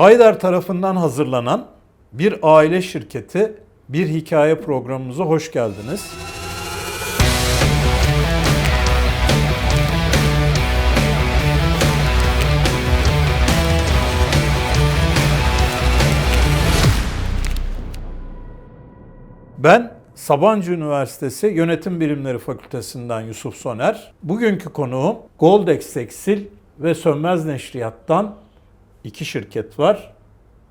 Aydar tarafından hazırlanan bir aile şirketi bir hikaye programımıza hoş geldiniz. Ben Sabancı Üniversitesi Yönetim Bilimleri Fakültesinden Yusuf Soner. Bugünkü konuğum Goldex Tekstil ve Sönmez Neşriyat'tan iki şirket var.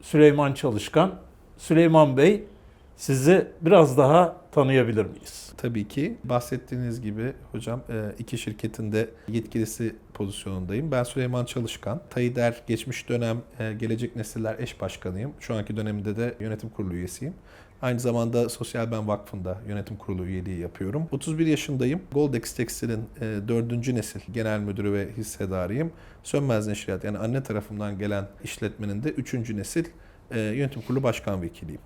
Süleyman Çalışkan. Süleyman Bey sizi biraz daha tanıyabilir miyiz? Tabii ki bahsettiğiniz gibi hocam e, iki şirketin de yetkilisi pozisyonundayım. Ben Süleyman Çalışkan. Tayider geçmiş dönem e, Gelecek Nesiller eş başkanıyım. Şu anki döneminde de yönetim kurulu üyesiyim. Aynı zamanda Sosyal Ben Vakfı'nda yönetim kurulu üyeliği yapıyorum. 31 yaşındayım. Goldex Tekstil'in e, dördüncü nesil genel müdürü ve hissedarıyım. Sönmez Neşriyat yani anne tarafından gelen işletmenin de üçüncü nesil e, yönetim kurulu başkan vekiliyim.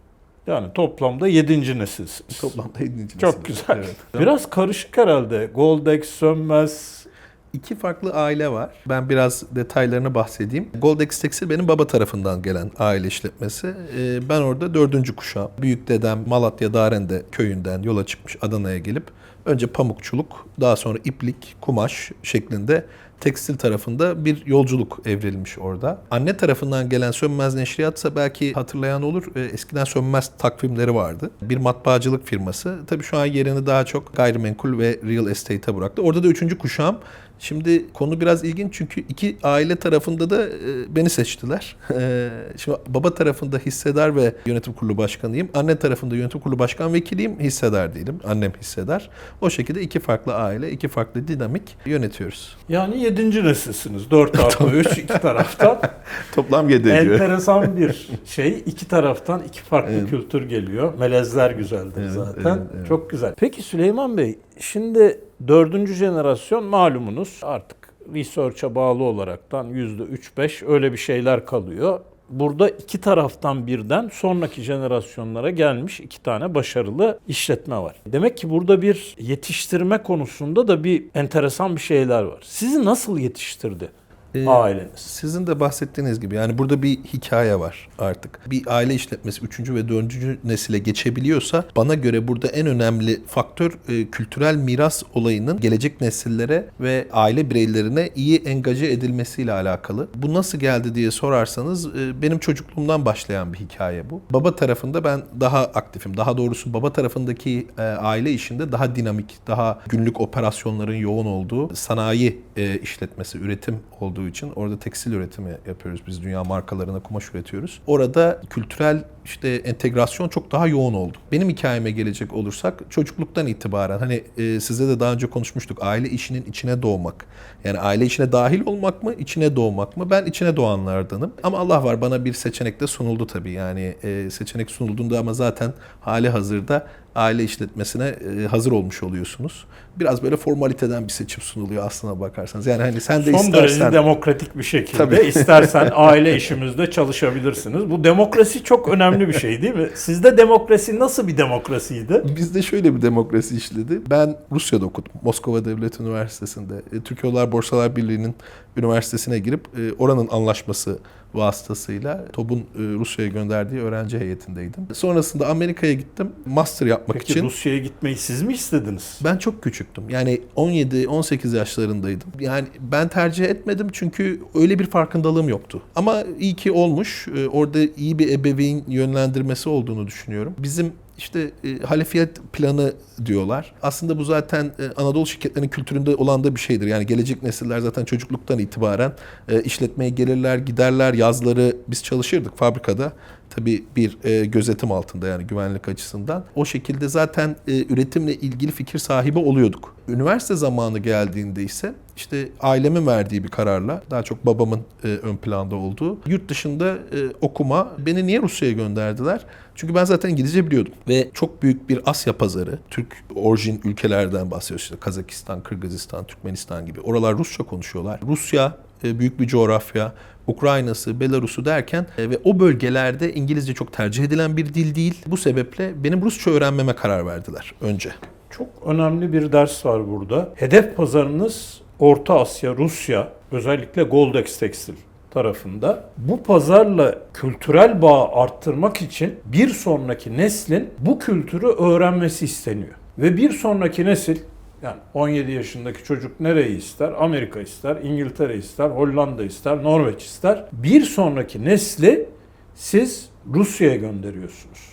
Yani toplamda yedinci nesilsiniz. Toplamda 7. nesil. Çok güzel. Evet. Biraz karışık herhalde. Goldex, Sönmez. İki farklı aile var. Ben biraz detaylarını bahsedeyim. Goldex Tekstil benim baba tarafından gelen aile işletmesi. Ee, Ben orada dördüncü kuşağım. Büyük dedem Malatya Darende köyünden yola çıkmış Adana'ya gelip önce pamukçuluk, daha sonra iplik, kumaş şeklinde tekstil tarafında bir yolculuk evrilmiş orada. Anne tarafından gelen Sönmez Neşriyatsa belki hatırlayan olur. e, Eskiden Sönmez takvimleri vardı. Bir matbaacılık firması. Tabii şu an yerini daha çok gayrimenkul ve real estate'e bıraktı. Orada da üçüncü kuşağım. Şimdi konu biraz ilginç çünkü iki aile tarafında da e, beni seçtiler. E, Şimdi baba tarafında hissedar ve yönetim kurulu başkanıyım. Anne tarafında yönetim kurulu başkan vekiliyim. Hissedar değilim. Annem hissedar. O şekilde iki farklı aile, iki farklı dinamik yönetiyoruz. Yani yedinci nesilsiniz. 4 artı 3 iki taraftan. Toplam 7 Enteresan bir şey. İki taraftan iki farklı Evet. kültür geliyor. Melezler güzeldir Evet, zaten. evet, evet. Çok güzel. Peki Süleyman Bey, şimdi dördüncü jenerasyon malumunuz artık research'a bağlı olaraktan yüzde üç beş öyle bir şeyler kalıyor. Burada iki taraftan birden sonraki jenerasyonlara gelmiş iki tane başarılı işletme var. Demek ki burada bir yetiştirme konusunda da bir enteresan bir şeyler var. Sizi nasıl yetiştirdi Ee, aileniz? Sizin de bahsettiğiniz gibi yani burada bir hikaye var artık. Bir aile işletmesi 3. ve 4. nesile geçebiliyorsa bana göre burada en önemli faktör e, kültürel miras olayının gelecek nesillere ve aile bireylerine iyi engaje edilmesiyle alakalı. Bu nasıl geldi diye sorarsanız e, benim çocukluğumdan başlayan bir hikaye bu. Baba tarafında ben daha aktifim. Daha doğrusu baba tarafındaki e, aile işinde daha dinamik, daha günlük operasyonların yoğun olduğu sanayi e, işletmesi, üretim olduğu için orada tekstil üretimi yapıyoruz. Biz dünya markalarına kumaş üretiyoruz. Orada kültürel işte entegrasyon çok daha yoğun oldu. Benim hikayeme gelecek olursak çocukluktan itibaren hani e, size de daha önce konuşmuştuk. Aile işinin içine doğmak. Yani aile işine dahil olmak mı, içine doğmak mı? Ben içine doğanlardanım. Ama Allah var bana bir seçenek de sunuldu tabii. Yani e, seçenek sunulduğunda ama zaten hali hazırda aile işletmesine e, hazır olmuş oluyorsunuz. Biraz böyle formaliteden bir seçim sunuluyor aslına bakarsanız. Yani hani sen de Son derece istersen demokratik bir şekilde Tabii. istersen aile işimizde çalışabilirsiniz. Bu demokrasi çok önemli bir şey değil mi? Sizde demokrasi nasıl bir demokrasiydi? Bizde şöyle bir demokrasi işledi. Ben Rusya'da okudum. Moskova Devlet Üniversitesi'nde. E, Türkiye Borsalar Birliği'nin üniversitesine girip e, oranın anlaşması vasıtasıyla TOB'un e, Rusya'ya gönderdiği öğrenci heyetindeydim. Sonrasında Amerika'ya gittim master yapmak Peki için. Rusya'ya gitmeyi siz mi istediniz? Ben çok küçüktüm. Yani 17-18 yaşlarındaydım. Yani ben tercih etmedim çünkü öyle bir farkındalığım yoktu. Ama iyi ki olmuş. Ee, Orada iyi bir ebeveyn yönlendirmesi olduğunu düşünüyorum. Bizim işte e, halefiyet planı diyorlar. Aslında bu zaten e, Anadolu şirketlerinin kültüründe olan da bir şeydir. Yani gelecek nesiller zaten çocukluktan itibaren e, işletmeye gelirler, giderler. Yazları biz çalışırdık fabrikada. Tabii bir e, gözetim altında yani güvenlik açısından. O şekilde zaten e, üretimle ilgili fikir sahibi oluyorduk. Üniversite zamanı geldiğinde ise işte ailemin verdiği bir kararla daha çok babamın e, ön planda olduğu yurt dışında e, okuma beni niye Rusya'ya gönderdiler? Çünkü ben zaten İngilizce biliyordum ve çok büyük bir Asya pazarı, Türk orijin ülkelerden bahsediyoruz işte Kazakistan, Kırgızistan, Türkmenistan gibi. Oralar Rusça konuşuyorlar. Rusya e, büyük bir coğrafya, Ukrayna'sı, Belarus'u derken e, ve o bölgelerde İngilizce çok tercih edilen bir dil değil. Bu sebeple benim Rusça öğrenmeme karar verdiler önce. Çok önemli bir ders var burada. Hedef pazarınız Orta Asya, Rusya, özellikle Goldex Tekstil tarafında bu pazarla kültürel bağı arttırmak için bir sonraki neslin bu kültürü öğrenmesi isteniyor. Ve bir sonraki nesil yani 17 yaşındaki çocuk nereyi ister? Amerika ister, İngiltere ister, Hollanda ister, Norveç ister. Bir sonraki nesli siz Rusya'ya gönderiyorsunuz.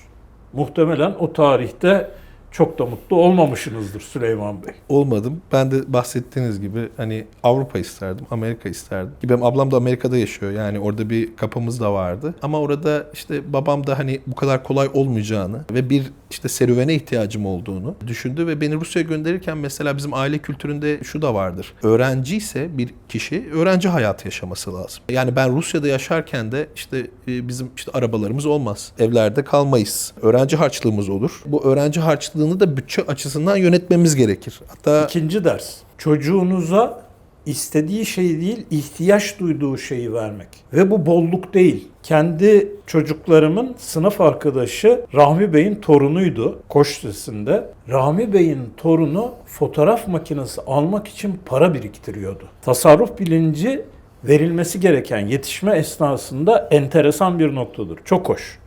Muhtemelen o tarihte çok da mutlu olmamışsınızdır Süleyman Bey. Olmadım. Ben de bahsettiğiniz gibi hani Avrupa isterdim, Amerika isterdim. Ki Benim ablam da Amerika'da yaşıyor. Yani orada bir kapımız da vardı. Ama orada işte babam da hani bu kadar kolay olmayacağını ve bir işte serüvene ihtiyacım olduğunu düşündü ve beni Rusya'ya gönderirken mesela bizim aile kültüründe şu da vardır. Öğrenci ise bir kişi öğrenci hayatı yaşaması lazım. Yani ben Rusya'da yaşarken de işte e, bizim işte arabalarımız olmaz. Evlerde kalmayız. Öğrenci harçlığımız olur. Bu öğrenci harçlığını da bütçe açısından yönetmemiz gerekir. Hatta İkinci ders. Çocuğunuza istediği şey değil, ihtiyaç duyduğu şeyi vermek. Ve bu bolluk değil. Kendi çocuklarımın sınıf arkadaşı Rahmi Bey'in torunuydu Koç Lisesi'nde. Rahmi Bey'in torunu fotoğraf makinesi almak için para biriktiriyordu. Tasarruf bilinci verilmesi gereken yetişme esnasında enteresan bir noktadır. Çok hoş.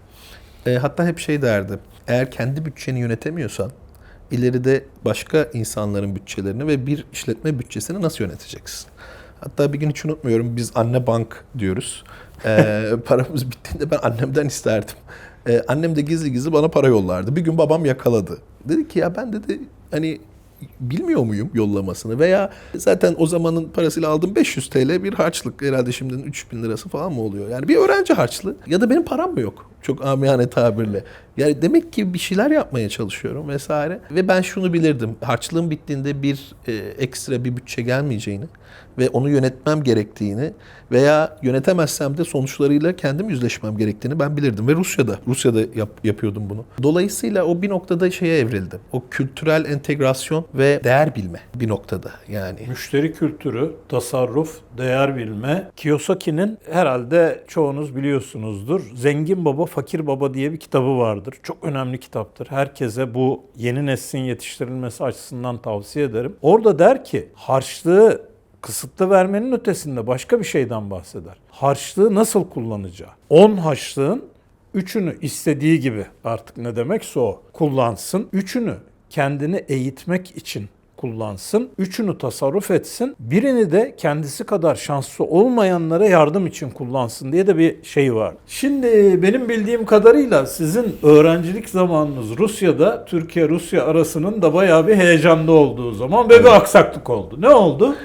E, hatta hep şey derdi. Eğer kendi bütçeni yönetemiyorsan ileride başka insanların bütçelerini ve bir işletme bütçesini nasıl yöneteceksin? Hatta bir gün hiç unutmuyorum biz anne bank diyoruz. E, paramız bittiğinde ben annemden isterdim. E, annem de gizli gizli bana para yollardı. Bir gün babam yakaladı. Dedi ki ya ben dedi hani bilmiyor muyum yollamasını veya zaten o zamanın parasıyla aldım 500 TL bir harçlık herhalde şimdinin 3000 lirası falan mı oluyor? Yani bir öğrenci harçlığı ya da benim param mı yok? Çok amiyane tabirle. Yani demek ki bir şeyler yapmaya çalışıyorum vesaire. Ve ben şunu bilirdim. Harçlığım bittiğinde bir e, ekstra bir bütçe gelmeyeceğini ve onu yönetmem gerektiğini veya yönetemezsem de sonuçlarıyla kendim yüzleşmem gerektiğini ben bilirdim. Ve Rusya'da, Rusya'da yap- yapıyordum bunu. Dolayısıyla o bir noktada şeye evrildi. O kültürel entegrasyon ve değer bilme bir noktada yani. Müşteri kültürü, tasarruf, değer bilme. Kiyosaki'nin herhalde çoğunuz biliyorsunuzdur. Zengin Baba, Fakir Baba diye bir kitabı vardır. Çok önemli kitaptır. Herkese bu yeni neslin yetiştirilmesi açısından tavsiye ederim. Orada der ki harçlığı kısıtlı vermenin ötesinde başka bir şeyden bahseder. Harçlığı nasıl kullanacağı. 10 harçlığın Üçünü istediği gibi artık ne demekse o kullansın. Üçünü kendini eğitmek için kullansın. Üçünü tasarruf etsin. Birini de kendisi kadar şanslı olmayanlara yardım için kullansın diye de bir şey var. Şimdi benim bildiğim kadarıyla sizin öğrencilik zamanınız Rusya'da Türkiye-Rusya arasının da bayağı bir heyecanlı olduğu zaman ve bir aksaklık oldu. Ne oldu?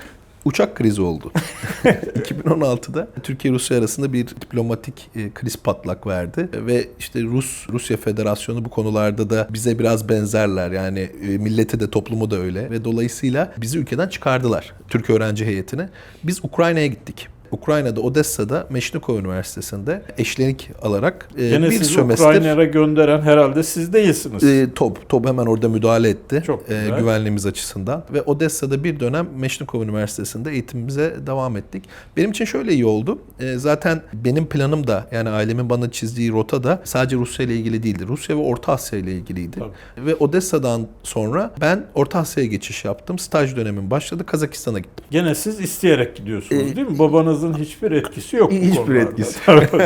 Uçak krizi oldu. 2016'da Türkiye-Rusya arasında bir diplomatik e, kriz patlak verdi ve işte Rus Rusya Federasyonu bu konularda da bize biraz benzerler. Yani e, milleti de toplumu da öyle ve dolayısıyla bizi ülkeden çıkardılar Türk öğrenci heyetine. Biz Ukrayna'ya gittik. Ukrayna'da Odessa'da Meşnikov Üniversitesi'nde eşlenik alarak e, Gene bir sömestr Ukrayna'ya gönderen herhalde siz değilsiniz. e, top top hemen orada müdahale etti Çok e, güvenliğimiz açısından ve Odessa'da bir dönem Meşnikov Üniversitesi'nde eğitimimize devam ettik. Benim için şöyle iyi oldu. E, zaten benim planım da yani ailemin bana çizdiği rota da sadece Rusya ile ilgili değildi. Rusya ve Orta Asya ile ilgiliydi. Tabii. Ve Odessa'dan sonra ben Orta Asya'ya geçiş yaptım. Staj dönemim başladı. Kazakistan'a gittim. Gene siz isteyerek gidiyorsunuz Ee, değil mi? Babanızın hiçbir etkisi yok hiçbir konularda. etkisi.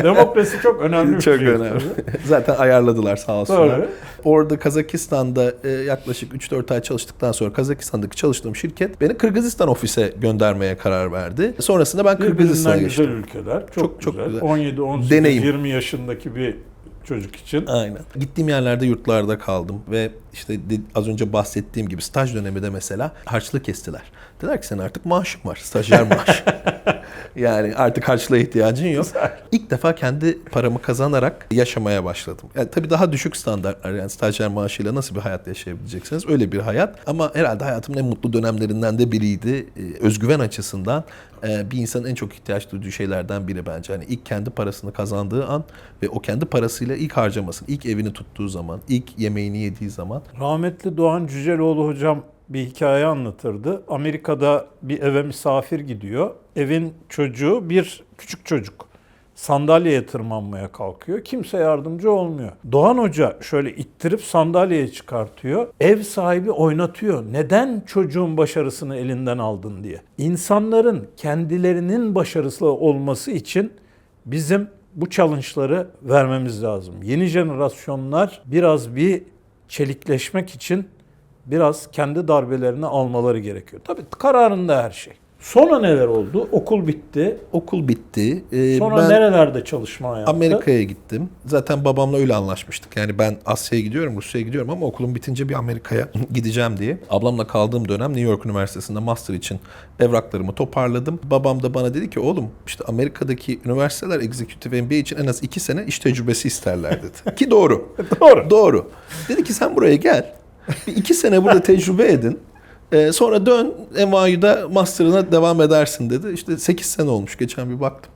Demokrasi çok önemli bir Çok şey. önemli. Zaten ayarladılar sağ olsunlar. Orada Kazakistan'da e, yaklaşık 3-4 ay çalıştıktan sonra Kazakistan'daki çalıştığım şirket beni Kırgızistan ofise göndermeye karar verdi. Sonrasında ben Kırgızistan'a Birbirinden güzel geçtim. ülkeler. Çok, Çok- çok güzel. güzel. 17, 18, Deneyim. 20 yaşındaki bir çocuk için. Aynen. Gittiğim yerlerde yurtlarda kaldım ve işte az önce bahsettiğim gibi staj dönemi de mesela harçlık kestiler. Dediler ki senin artık maaşın var. Stajyer maaşı. yani artık harçlığa ihtiyacın yok. İlk defa kendi paramı kazanarak yaşamaya başladım. Yani tabii daha düşük standartlar yani stajyer maaşıyla nasıl bir hayat yaşayabileceksiniz? Öyle bir hayat. Ama herhalde hayatımın en mutlu dönemlerinden de biriydi. Ee, özgüven açısından e, bir insanın en çok ihtiyaç duyduğu şeylerden biri bence. Hani ilk kendi parasını kazandığı an ve o kendi parasıyla ilk harcamasını, ilk evini tuttuğu zaman, ilk yemeğini yediği zaman Rahmetli Doğan Cüceloğlu hocam bir hikaye anlatırdı. Amerika'da bir eve misafir gidiyor. Evin çocuğu bir küçük çocuk. sandalyeye tırmanmaya kalkıyor. Kimse yardımcı olmuyor. Doğan Hoca şöyle ittirip sandalyeye çıkartıyor. Ev sahibi oynatıyor. Neden çocuğun başarısını elinden aldın diye. İnsanların kendilerinin başarısı olması için bizim bu challenge'ları vermemiz lazım. Yeni jenerasyonlar biraz bir çelikleşmek için biraz kendi darbelerini almaları gerekiyor. Tabii kararında her şey. Sonra neler oldu? Okul bitti. Okul bitti. Ee, Sonra ben nerelerde çalışma yaptı? Amerika'ya gittim. Zaten babamla öyle anlaşmıştık. Yani ben Asya'ya gidiyorum, Rusya'ya gidiyorum ama okulum bitince bir Amerika'ya gideceğim diye. Ablamla kaldığım dönem New York Üniversitesi'nde master için evraklarımı toparladım. Babam da bana dedi ki oğlum işte Amerika'daki üniversiteler Executive MBA için en az iki sene iş tecrübesi isterler dedi. ki doğru. Doğru. Doğru. Dedi ki sen buraya gel. Bir iki sene burada tecrübe edin. Ee, sonra dön NYU'da master'ına devam edersin dedi. İşte 8 sene olmuş geçen bir baktım.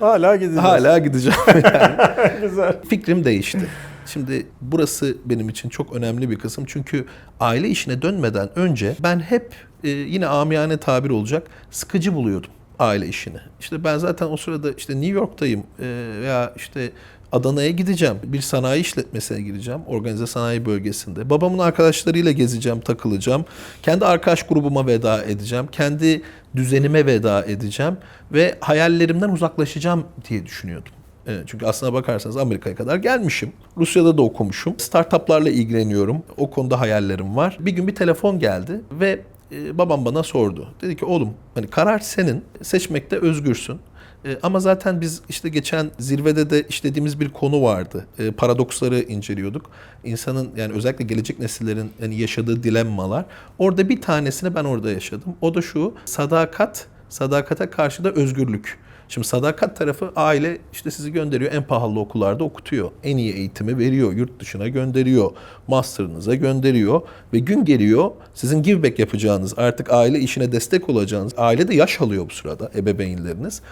Hala gideceğiz. Hala gideceğim. Güzel. Fikrim değişti. Şimdi burası benim için çok önemli bir kısım. Çünkü aile işine dönmeden önce ben hep e, yine amiyane tabir olacak sıkıcı buluyordum aile işini. İşte ben zaten o sırada işte New York'tayım e, veya işte Adana'ya gideceğim. Bir sanayi işletmesine gireceğim. Organize sanayi bölgesinde. Babamın arkadaşlarıyla gezeceğim, takılacağım. Kendi arkadaş grubuma veda edeceğim. Kendi düzenime veda edeceğim. Ve hayallerimden uzaklaşacağım diye düşünüyordum. Evet, çünkü aslına bakarsanız Amerika'ya kadar gelmişim. Rusya'da da okumuşum. Startuplarla ilgileniyorum. O konuda hayallerim var. Bir gün bir telefon geldi ve e, babam bana sordu. Dedi ki oğlum hani karar senin. Seçmekte özgürsün. E, ama zaten biz işte geçen zirvede de işlediğimiz bir konu vardı. E, paradoksları inceliyorduk. İnsanın yani özellikle gelecek nesillerin yani yaşadığı dilemmalar. Orada bir tanesini ben orada yaşadım. O da şu sadakat, sadakate karşı da özgürlük. Şimdi sadakat tarafı aile işte sizi gönderiyor en pahalı okullarda okutuyor. En iyi eğitimi veriyor. Yurt dışına gönderiyor. Master'ınıza gönderiyor. Ve gün geliyor sizin give back yapacağınız artık aile işine destek olacağınız. Aile de yaş alıyor bu sırada ebeveynleriniz.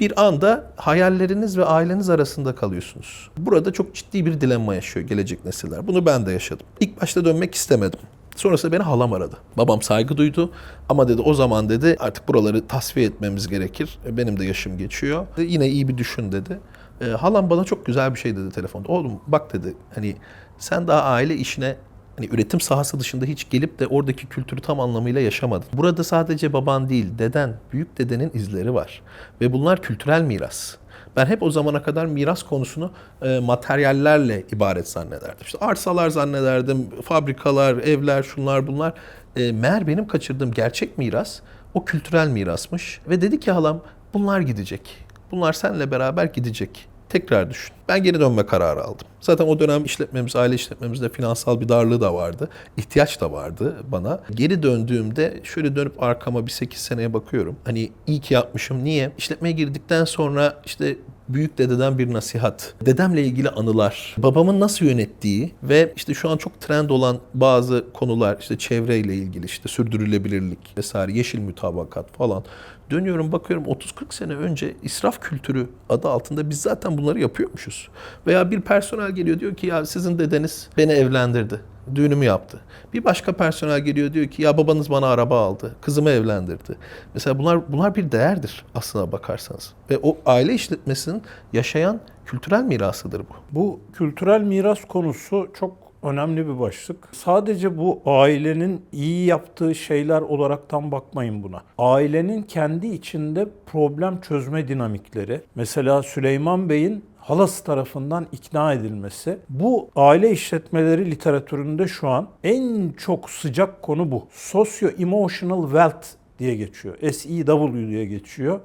Bir anda hayalleriniz ve aileniz arasında kalıyorsunuz. Burada çok ciddi bir dilemma yaşıyor gelecek nesiller. Bunu ben de yaşadım. İlk başta dönmek istemedim. Sonrasında beni halam aradı. Babam saygı duydu ama dedi o zaman dedi artık buraları tasfiye etmemiz gerekir. Benim de yaşım geçiyor. Yine iyi bir düşün dedi. E, halam bana çok güzel bir şey dedi telefonda. Oğlum bak dedi hani sen daha aile işine hani üretim sahası dışında hiç gelip de oradaki kültürü tam anlamıyla yaşamadın. Burada sadece baban değil, deden, büyük dedenin izleri var. Ve bunlar kültürel miras. Ben hep o zamana kadar miras konusunu e, materyallerle ibaret zannederdim. İşte arsalar zannederdim, fabrikalar, evler, şunlar bunlar. E, meğer benim kaçırdığım gerçek miras o kültürel mirasmış. Ve dedi ki halam bunlar gidecek. Bunlar seninle beraber gidecek. Tekrar düşün. Ben geri dönme kararı aldım. Zaten o dönem işletmemiz, aile işletmemizde finansal bir darlığı da vardı. İhtiyaç da vardı bana. Geri döndüğümde şöyle dönüp arkama bir 8 seneye bakıyorum. Hani iyi ki yapmışım. Niye? İşletmeye girdikten sonra işte büyük dededen bir nasihat. Dedemle ilgili anılar. Babamın nasıl yönettiği ve işte şu an çok trend olan bazı konular işte çevreyle ilgili işte sürdürülebilirlik vesaire yeşil mütabakat falan. Dönüyorum bakıyorum 30-40 sene önce israf kültürü adı altında biz zaten bunları yapıyormuşuz. Veya bir personel geliyor diyor ki ya sizin dedeniz beni evlendirdi. Düğünümü yaptı. Bir başka personel geliyor diyor ki ya babanız bana araba aldı. Kızımı evlendirdi. Mesela bunlar bunlar bir değerdir aslına bakarsanız. Ve o aile işletmesinin yaşayan kültürel mirasıdır bu. Bu kültürel miras konusu çok önemli bir başlık. Sadece bu ailenin iyi yaptığı şeyler olaraktan bakmayın buna. Ailenin kendi içinde problem çözme dinamikleri. Mesela Süleyman Bey'in halası tarafından ikna edilmesi. Bu aile işletmeleri literatüründe şu an en çok sıcak konu bu. Socio Emotional Wealth diye geçiyor. SEW diye geçiyor.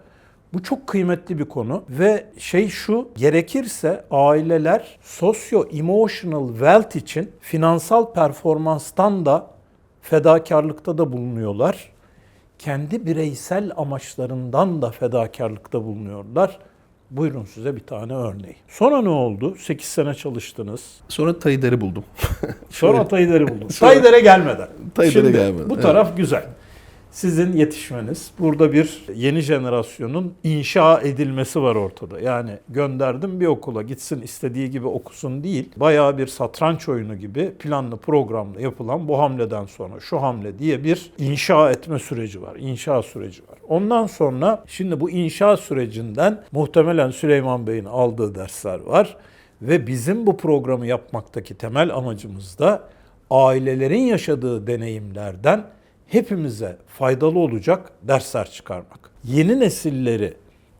Bu çok kıymetli bir konu ve şey şu gerekirse aileler sosyo emotional wealth için finansal performanstan da fedakarlıkta da bulunuyorlar. Kendi bireysel amaçlarından da fedakarlıkta bulunuyorlar. Buyurun size bir tane örneği. Sonra ne oldu? 8 sene çalıştınız. Sonra Tayder'i buldum. Sonra Tayder'i buldum. Sonra- Tayder'e gelmeden. Tayder'e Şimdi gelmeden, Bu evet. taraf güzel. Sizin yetişmeniz. Burada bir yeni jenerasyonun inşa edilmesi var ortada. Yani gönderdim bir okula gitsin istediği gibi okusun değil. Bayağı bir satranç oyunu gibi planlı programlı yapılan bu hamleden sonra şu hamle diye bir inşa etme süreci var. İnşa süreci var. Ondan sonra şimdi bu inşa sürecinden muhtemelen Süleyman Bey'in aldığı dersler var. Ve bizim bu programı yapmaktaki temel amacımız da ailelerin yaşadığı deneyimlerden hepimize faydalı olacak dersler çıkarmak. Yeni nesilleri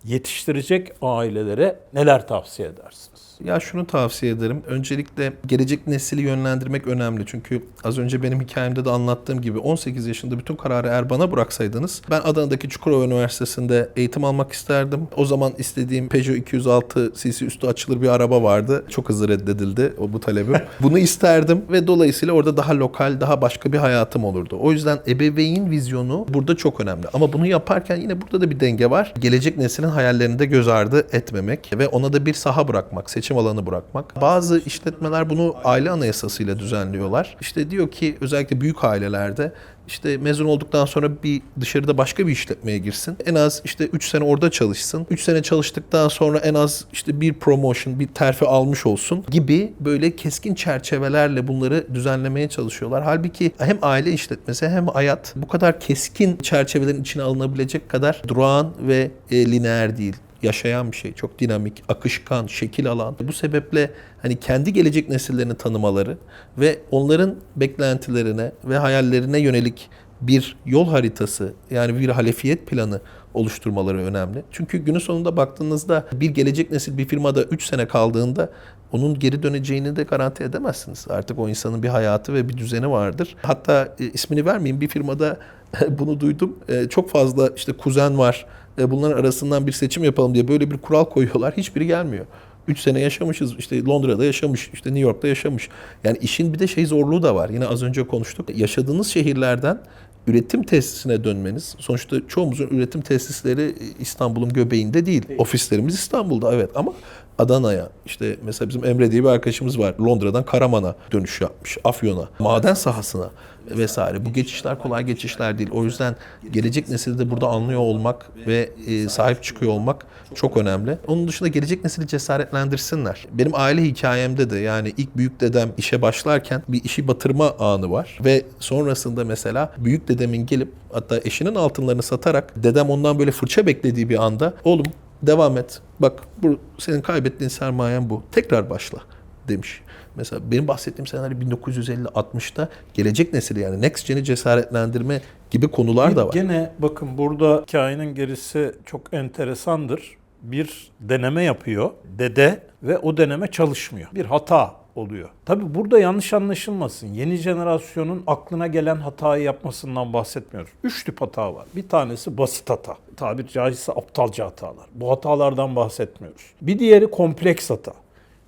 yetiştirecek ailelere neler tavsiye edersiniz? Ya şunu tavsiye ederim. Öncelikle gelecek nesili yönlendirmek önemli. Çünkü az önce benim hikayemde de anlattığım gibi 18 yaşında bütün kararı eğer bana bıraksaydınız ben Adana'daki Çukurova Üniversitesi'nde eğitim almak isterdim. O zaman istediğim Peugeot 206 cc üstü açılır bir araba vardı. Çok hızlı reddedildi o bu talebim. Bunu isterdim ve dolayısıyla orada daha lokal, daha başka bir hayatım olurdu. O yüzden ebeveyn vizyonu burada çok önemli. Ama bunu yaparken yine burada da bir denge var. Gelecek neslin hayallerini de göz ardı etmemek ve ona da bir saha bırakmak, seçim alanı bırakmak. Bazı işletmeler bunu aile anayasasıyla düzenliyorlar. İşte diyor ki özellikle büyük ailelerde işte mezun olduktan sonra bir dışarıda başka bir işletmeye girsin. En az işte 3 sene orada çalışsın. 3 sene çalıştıktan sonra en az işte bir promotion, bir terfi almış olsun gibi böyle keskin çerçevelerle bunları düzenlemeye çalışıyorlar. Halbuki hem aile işletmesi hem hayat bu kadar keskin çerçevelerin içine alınabilecek kadar durağan ve e, lineer değil yaşayan bir şey. Çok dinamik, akışkan, şekil alan. Bu sebeple hani kendi gelecek nesillerini tanımaları ve onların beklentilerine ve hayallerine yönelik bir yol haritası yani bir halefiyet planı oluşturmaları önemli. Çünkü günün sonunda baktığınızda bir gelecek nesil bir firmada 3 sene kaldığında onun geri döneceğini de garanti edemezsiniz. Artık o insanın bir hayatı ve bir düzeni vardır. Hatta e, ismini vermeyeyim bir firmada bunu duydum. E, çok fazla işte kuzen var. E, bunların arasından bir seçim yapalım diye böyle bir kural koyuyorlar. Hiçbiri gelmiyor. 3 sene yaşamışız. işte Londra'da yaşamış, işte New York'ta yaşamış. Yani işin bir de şey zorluğu da var. Yine az önce konuştuk. Yaşadığınız şehirlerden üretim tesisine dönmeniz. Sonuçta çoğumuzun üretim tesisleri İstanbul'un göbeğinde değil. Ofislerimiz İstanbul'da evet ama Adana'ya işte mesela bizim Emre diye bir arkadaşımız var. Londra'dan Karaman'a dönüş yapmış. Afyon'a, maden sahasına vesaire. Bu geçişler kolay geçişler değil. O yüzden gelecek nesili de burada anlıyor olmak ve e, sahip çıkıyor olmak çok önemli. Onun dışında gelecek nesili cesaretlendirsinler. Benim aile hikayemde de yani ilk büyük dedem işe başlarken bir işi batırma anı var ve sonrasında mesela büyük dedemin gelip hatta eşinin altınlarını satarak dedem ondan böyle fırça beklediği bir anda oğlum devam et. Bak bu senin kaybettiğin sermayen bu. Tekrar başla demiş. Mesela benim bahsettiğim senaryo 1950-60'ta gelecek nesili yani next gen'i cesaretlendirme gibi konular da var. Gene bakın burada hikayenin gerisi çok enteresandır. Bir deneme yapıyor dede ve o deneme çalışmıyor. Bir hata oluyor. Tabi burada yanlış anlaşılmasın. Yeni jenerasyonun aklına gelen hatayı yapmasından bahsetmiyoruz. Üç tip hata var. Bir tanesi basit hata. Tabir caizse aptalca hatalar. Bu hatalardan bahsetmiyoruz. Bir diğeri kompleks hata.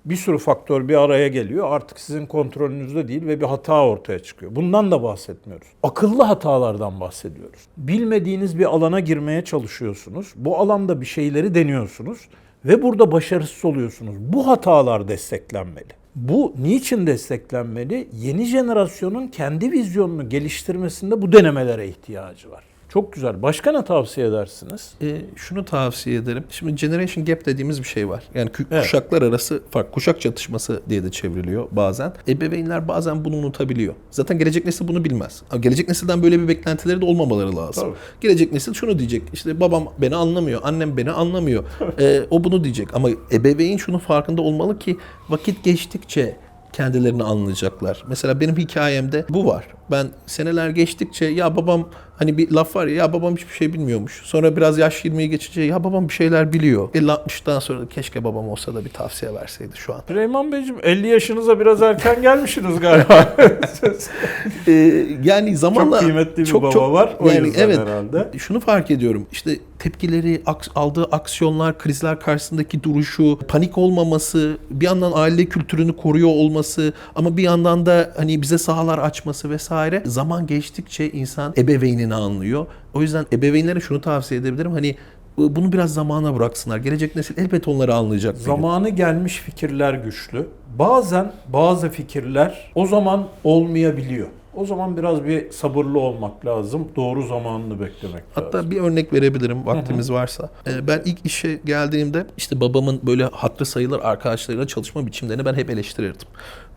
Bir sürü faktör bir araya geliyor. Artık sizin kontrolünüzde değil ve bir hata ortaya çıkıyor. Bundan da bahsetmiyoruz. Akıllı hatalardan bahsediyoruz. Bilmediğiniz bir alana girmeye çalışıyorsunuz. Bu alanda bir şeyleri deniyorsunuz ve burada başarısız oluyorsunuz. Bu hatalar desteklenmeli. Bu niçin desteklenmeli? Yeni jenerasyonun kendi vizyonunu geliştirmesinde bu denemelere ihtiyacı var. Çok güzel. Başka ne tavsiye edersiniz? E, şunu tavsiye ederim. Şimdi generation gap dediğimiz bir şey var. Yani Evet. kuşaklar arası fark, kuşak çatışması diye de çevriliyor bazen. Ebeveynler bazen bunu unutabiliyor. Zaten gelecek nesil bunu bilmez. Ama gelecek nesilden böyle bir beklentileri de olmamaları lazım. Tabii. Gelecek nesil şunu diyecek. İşte babam beni anlamıyor, annem beni anlamıyor. E, o bunu diyecek. Ama ebeveyn şunun farkında olmalı ki vakit geçtikçe kendilerini anlayacaklar. Mesela benim hikayemde bu var. Ben seneler geçtikçe ya babam hani bir laf var ya, ya babam hiçbir şey bilmiyormuş. Sonra biraz yaş 20'yi geçince ya babam bir şeyler biliyor. 50-60'dan sonra da keşke babam olsa da bir tavsiye verseydi şu an. Süleyman Beyciğim 50 yaşınıza biraz erken gelmişsiniz galiba. Ee, yani zamanla çok kıymetli bir baba var. O yani yüzden evet herhalde. şunu fark ediyorum. İşte tepkileri, aks- aldığı aksiyonlar, krizler karşısındaki duruşu, panik olmaması, bir yandan aile kültürünü koruyor olması ama bir yandan da hani bize sahalar açması vesaire. Zaman geçtikçe insan ebeveynini anlıyor. O yüzden ebeveynlere şunu tavsiye edebilirim. Hani bunu biraz zamana bıraksınlar. Gelecek nesil elbet onları anlayacak. Zamanı gelmiş fikirler güçlü. Bazen bazı fikirler o zaman olmayabiliyor. O zaman biraz bir sabırlı olmak lazım. Doğru zamanını beklemek lazım. Hatta bir örnek verebilirim vaktimiz varsa. Ee, Ben ilk işe geldiğimde işte babamın böyle hatırı sayılır arkadaşlarıyla çalışma biçimlerini ben hep eleştirirdim.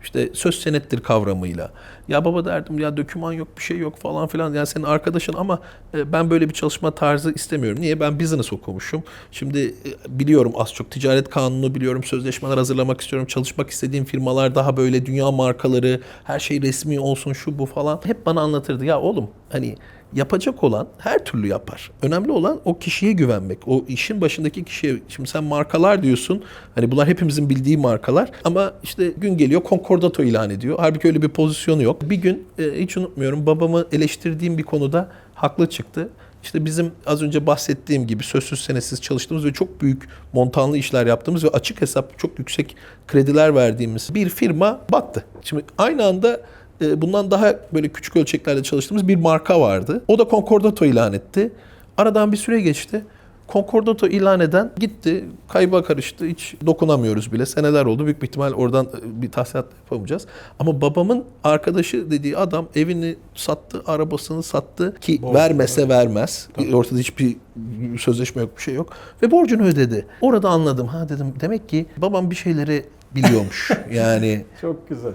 İşte söz senettir kavramıyla. Ya baba derdim ya döküman yok bir şey yok falan filan. Yani senin arkadaşın ama e, ben böyle bir çalışma tarzı istemiyorum. Niye? Ben business okumuşum. Şimdi e, biliyorum az çok ticaret kanunu biliyorum. Sözleşmeler hazırlamak istiyorum. Çalışmak istediğim firmalar daha böyle dünya markaları, her şey resmi olsun şu bu falan. Hep bana anlatırdı. Ya oğlum hani yapacak olan her türlü yapar. Önemli olan o kişiye güvenmek. O işin başındaki kişiye. Şimdi sen markalar diyorsun. Hani bunlar hepimizin bildiği markalar. Ama işte gün geliyor Concordato ilan ediyor. Halbuki öyle bir pozisyonu yok. Bir gün e, hiç unutmuyorum babamı eleştirdiğim bir konuda haklı çıktı. İşte bizim az önce bahsettiğim gibi sözsüz senesiz çalıştığımız ve çok büyük montanlı işler yaptığımız ve açık hesap çok yüksek krediler verdiğimiz bir firma battı. Şimdi aynı anda bundan daha böyle küçük ölçeklerde çalıştığımız bir marka vardı. O da Concordato ilan etti. Aradan bir süre geçti. Concordato ilan eden gitti, kayba karıştı, hiç dokunamıyoruz bile. Seneler oldu. Büyük bir ihtimal oradan e, bir tahsilat yapamayacağız. Ama babamın arkadaşı dediği adam evini sattı, arabasını sattı ki Borcu vermese vermez. Ortada hiçbir sözleşme yok, bir şey yok. Ve borcunu ödedi. Orada anladım. Ha dedim demek ki babam bir şeyleri biliyormuş. yani Çok güzel.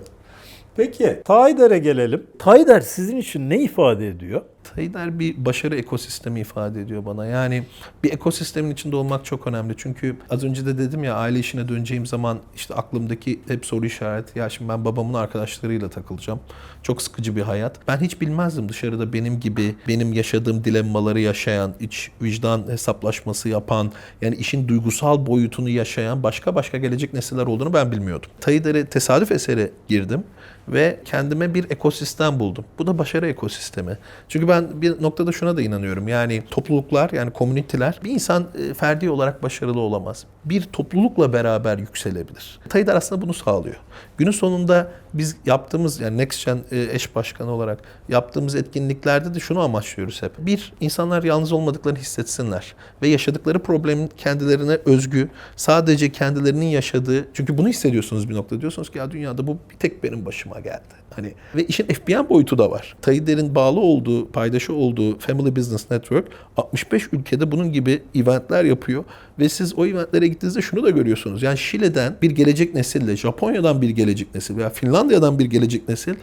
Peki Tayder'e gelelim. Tayder sizin için ne ifade ediyor? Tayder bir başarı ekosistemi ifade ediyor bana. Yani bir ekosistemin içinde olmak çok önemli. Çünkü az önce de dedim ya aile işine döneceğim zaman işte aklımdaki hep soru işareti. Ya şimdi ben babamın arkadaşlarıyla takılacağım. Çok sıkıcı bir hayat. Ben hiç bilmezdim dışarıda benim gibi benim yaşadığım dilemmaları yaşayan, iç vicdan hesaplaşması yapan, yani işin duygusal boyutunu yaşayan başka başka gelecek nesiller olduğunu ben bilmiyordum. Tayder'e tesadüf eseri girdim ve kendime bir ekosistem buldum. Bu da başarı ekosistemi. Çünkü ben bir noktada şuna da inanıyorum. Yani topluluklar, yani komüniteler bir insan e, ferdi olarak başarılı olamaz. Bir toplulukla beraber yükselebilir. Tayder aslında bunu sağlıyor. Günün sonunda biz yaptığımız yani Next Gen e, eş başkanı olarak yaptığımız etkinliklerde de şunu amaçlıyoruz hep. Bir, insanlar yalnız olmadıklarını hissetsinler ve yaşadıkları problemin kendilerine özgü, sadece kendilerinin yaşadığı, çünkü bunu hissediyorsunuz bir nokta diyorsunuz ki ya dünyada bu bir tek benim başıma geldi. Hani ve işin FBN boyutu da var. Tayder'in bağlı olduğu, paydaşı olduğu Family Business Network 65 ülkede bunun gibi eventler yapıyor ve siz o eventlere gittiğinizde şunu da görüyorsunuz. Yani Şile'den bir gelecek nesille, Japonya'dan bir gelecek nesil veya Finlandiya'dan bir gelecek nesil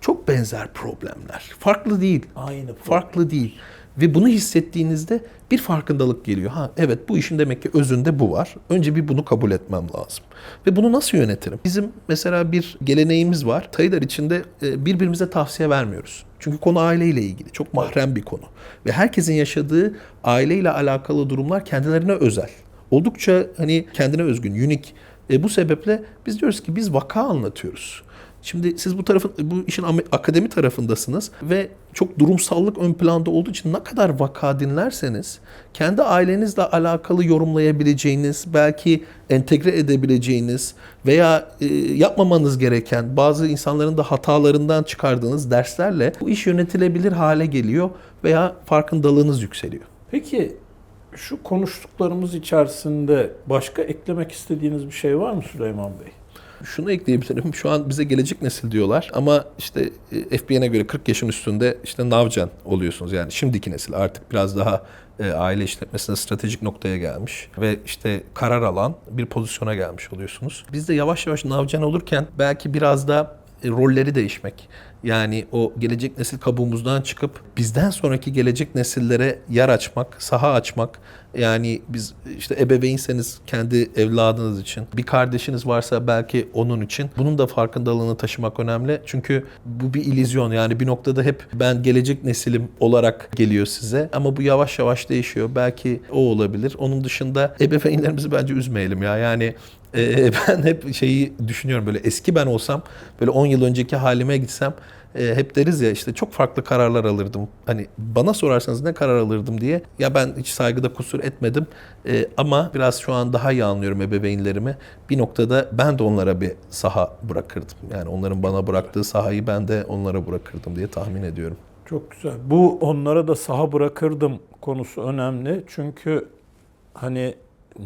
çok benzer problemler. Farklı değil. Aynı Farklı değil. Ve bunu hissettiğinizde bir farkındalık geliyor. Ha evet bu işin demek ki özünde bu var. Önce bir bunu kabul etmem lazım. Ve bunu nasıl yönetirim? Bizim mesela bir geleneğimiz var. Tayılar içinde e, birbirimize tavsiye vermiyoruz. Çünkü konu aileyle ilgili. Çok mahrem bir konu. Ve herkesin yaşadığı aileyle alakalı durumlar kendilerine özel. Oldukça hani kendine özgün, unik. E, bu sebeple biz diyoruz ki biz vaka anlatıyoruz. Şimdi siz bu tarafın bu işin akademi tarafındasınız ve çok durumsallık ön planda olduğu için ne kadar vaka dinlerseniz kendi ailenizle alakalı yorumlayabileceğiniz, belki entegre edebileceğiniz veya e, yapmamanız gereken bazı insanların da hatalarından çıkardığınız derslerle bu iş yönetilebilir hale geliyor veya farkındalığınız yükseliyor. Peki şu konuştuklarımız içerisinde başka eklemek istediğiniz bir şey var mı Süleyman Bey? Şunu ekleyebilirim. Şu an bize gelecek nesil diyorlar ama işte e, FBN'e göre 40 yaşın üstünde işte navcan oluyorsunuz. Yani şimdiki nesil artık biraz daha e, aile işletmesinde stratejik noktaya gelmiş ve işte karar alan bir pozisyona gelmiş oluyorsunuz. Biz de yavaş yavaş navcan olurken belki biraz da rolleri değişmek. Yani o gelecek nesil kabuğumuzdan çıkıp bizden sonraki gelecek nesillere yer açmak, saha açmak. Yani biz işte ebeveynseniz kendi evladınız için, bir kardeşiniz varsa belki onun için bunun da farkındalığını taşımak önemli. Çünkü bu bir illüzyon yani bir noktada hep ben gelecek nesilim olarak geliyor size ama bu yavaş yavaş değişiyor. Belki o olabilir. Onun dışında ebeveynlerimizi bence üzmeyelim ya. Yani ee, ben hep şeyi düşünüyorum böyle eski ben olsam böyle 10 yıl önceki halime gitsem e, hep deriz ya işte çok farklı kararlar alırdım. Hani bana sorarsanız ne karar alırdım diye. Ya ben hiç saygıda kusur etmedim E, ama biraz şu an daha iyi anlıyorum ebeveynlerimi. Bir noktada ben de onlara bir saha bırakırdım. Yani onların bana bıraktığı sahayı ben de onlara bırakırdım diye tahmin ediyorum. Çok güzel. Bu onlara da saha bırakırdım konusu önemli. Çünkü hani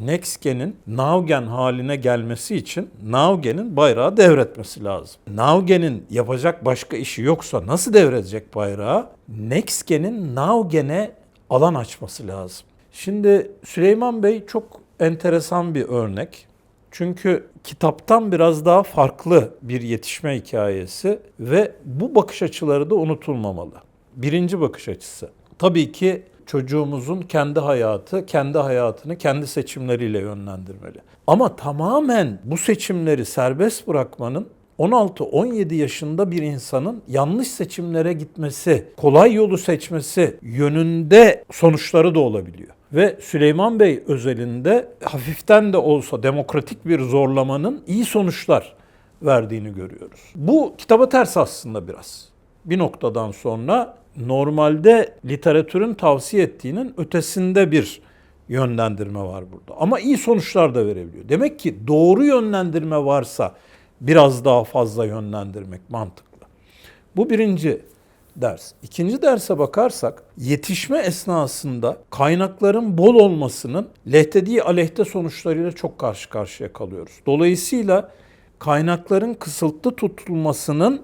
Nextgen'in Naugen haline gelmesi için Naugen'in bayrağı devretmesi lazım. Naugen'in yapacak başka işi yoksa nasıl devredecek bayrağı? Nextgen'in Naugen'e alan açması lazım. Şimdi Süleyman Bey çok enteresan bir örnek. Çünkü kitaptan biraz daha farklı bir yetişme hikayesi ve bu bakış açıları da unutulmamalı. Birinci bakış açısı. Tabii ki çocuğumuzun kendi hayatı, kendi hayatını kendi seçimleriyle yönlendirmeli. Ama tamamen bu seçimleri serbest bırakmanın 16-17 yaşında bir insanın yanlış seçimlere gitmesi, kolay yolu seçmesi yönünde sonuçları da olabiliyor. Ve Süleyman Bey özelinde hafiften de olsa demokratik bir zorlamanın iyi sonuçlar verdiğini görüyoruz. Bu kitaba ters aslında biraz. Bir noktadan sonra normalde literatürün tavsiye ettiğinin ötesinde bir yönlendirme var burada. Ama iyi sonuçlar da verebiliyor. Demek ki doğru yönlendirme varsa biraz daha fazla yönlendirmek mantıklı. Bu birinci ders. İkinci derse bakarsak yetişme esnasında kaynakların bol olmasının lehte değil aleyhte sonuçlarıyla çok karşı karşıya kalıyoruz. Dolayısıyla kaynakların kısıtlı tutulmasının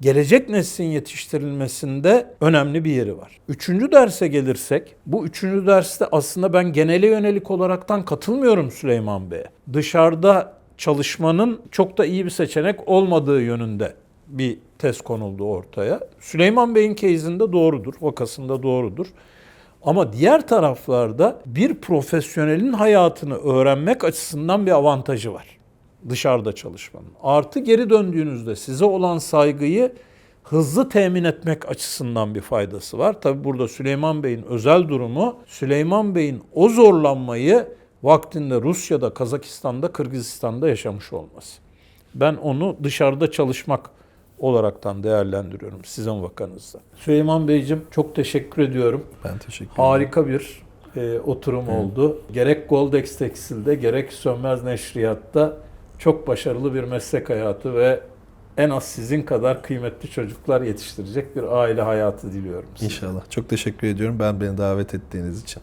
gelecek neslin yetiştirilmesinde önemli bir yeri var. Üçüncü derse gelirsek, bu üçüncü derste aslında ben genele yönelik olaraktan katılmıyorum Süleyman Bey'e. Dışarıda çalışmanın çok da iyi bir seçenek olmadığı yönünde bir tez konuldu ortaya. Süleyman Bey'in case'inde doğrudur, vakasında doğrudur. Ama diğer taraflarda bir profesyonelin hayatını öğrenmek açısından bir avantajı var dışarıda çalışmanın. Artı geri döndüğünüzde size olan saygıyı hızlı temin etmek açısından bir faydası var. Tabi burada Süleyman Bey'in özel durumu Süleyman Bey'in o zorlanmayı vaktinde Rusya'da, Kazakistan'da, Kırgızistan'da yaşamış olması. Ben onu dışarıda çalışmak olaraktan değerlendiriyorum sizin vakanızda. Süleyman Beyciğim çok teşekkür ediyorum. Ben teşekkür ederim. Harika bir e, oturum oldu. Gerek Goldex Tekstil'de gerek Sönmez Neşriyat'ta çok başarılı bir meslek hayatı ve en az sizin kadar kıymetli çocuklar yetiştirecek bir aile hayatı diliyorum size. İnşallah. Çok teşekkür ediyorum ben beni davet ettiğiniz için.